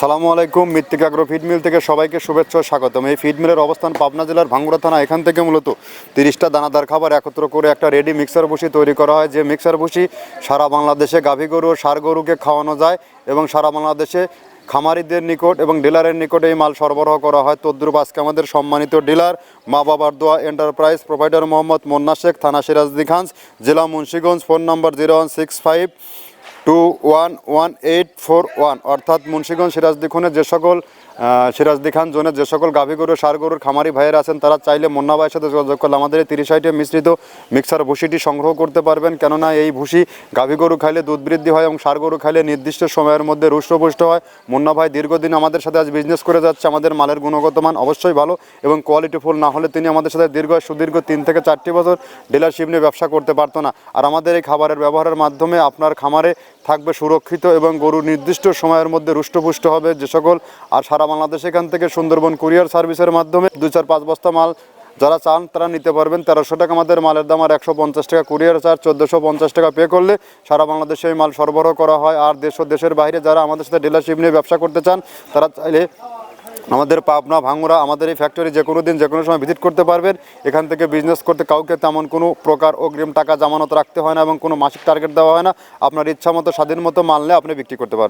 আসসালামু আলাইকুম, মৃত্তিকা আগ্রো ফিড মিল থেকে সবাইকে শুভেচ্ছা স্বাগতম। এই ফিড মিলের অবস্থান পাবনা জেলার ভাঙ্গুড়া থানা, এখান থেকে মূলত তিরিশটা দানাদার খাবার একত্র করে একটা রেডি মিক্সার ভুসি তৈরি করা হয়। যে মিক্সার ভুসি সারা বাংলাদেশে গাভী গরু ও সার গরুকে খাওয়ানো যায় এবং সারা বাংলাদেশে খামারিদের নিকট এবং ডিলারের নিকট এই মাল সরবরাহ করা হয়। তদ্রুপ আজকে আমাদের সম্মানিত ডিলার মা বাবার দোয়া এন্টারপ্রাইজ প্রোভাইডার মোহাম্মদ মোন্না শেখ, থানা সিরাজদি খান জেলা Munshiganj, phone number zero one six five two one one eight four one অর্থাৎ মুন্সিগঞ্জ সিরাজদি খুনের যে সকল সিরাজদি খান জোনের যে সকল গাভী গরু, সার গরুর খামারি ভাইয়েরা আছেন, তারা চাইলে মুন্না ভাইয়ের সাথে যোগাযোগ করলে আমাদের এই তিরিশ আইটে মিশ্রিত মিক্সার ভুসিটি সংগ্রহ করতে পারবেন। কেননা এই ভুসি গাভী গরু খাইলে দুধ বৃদ্ধি হয় এবং সার গরু খাইলে নির্দিষ্ট সময়ের মধ্যে রুষ্টপুষ্ট হয়। মুন্না ভাই দীর্ঘদিন আমাদের সাথে আজ বিজনেস করে যাচ্ছে, আমাদের মালের গুণগত মান অবশ্যই ভালো এবং কোয়ালিটি ফুল না হলে তিনি আমাদের সাথে দীর্ঘ, সুদীর্ঘ তিন থেকে চারটি বছর ডিলারশিপ নিয়ে ব্যবসা করতে পারতো না। আর আমাদের এই খাবারের ব্যবহারের মাধ্যমে আপনার খামারে থাকবে সুরক্ষিত এবং গরু নির্দিষ্ট সময়ের মধ্যে রুষ্টপুষ্ট হবে। যে সকল আর সারা বাংলাদেশ এখান থেকে সুন্দরবন কুরিয়ার সার্ভিসের মাধ্যমে দু চার পাঁচ বস্তা মাল যারা চান তারা নিতে পারবেন। তেরোশো টাকা আমাদের মালের দাম আর একশো পঞ্চাশ টাকা কুরিয়ার চার্জ, চোদ্দোশো পঞ্চাশ টাকা পে করলে সারা বাংলাদেশে এই মাল সরবরাহ করা হয়। আর দেশ ও দেশের বাইরে যারা আমাদের সাথে ডিলারশিপ নিয়ে ব্যবসা করতে চান, তারা চাইলে আমাদের পাবনা ভাঙুরা আমাদের এই ফ্যাক্টরি যে কোনো দিন, যে কোনো সময় ভিজিট করতে পারবেন। এখান থেকে বিজনেস করতে কাউকে তেমন কোনো প্রকার অগ্রিম টাকা জামানত রাখতে হয় না এবং কোনো মাসিক টার্গেট দেওয়া হয় না। আপনার ইচ্ছা মতো স্বাধীন মতো মাল নিয়ে আপনি বিক্রি করতে পারবেন।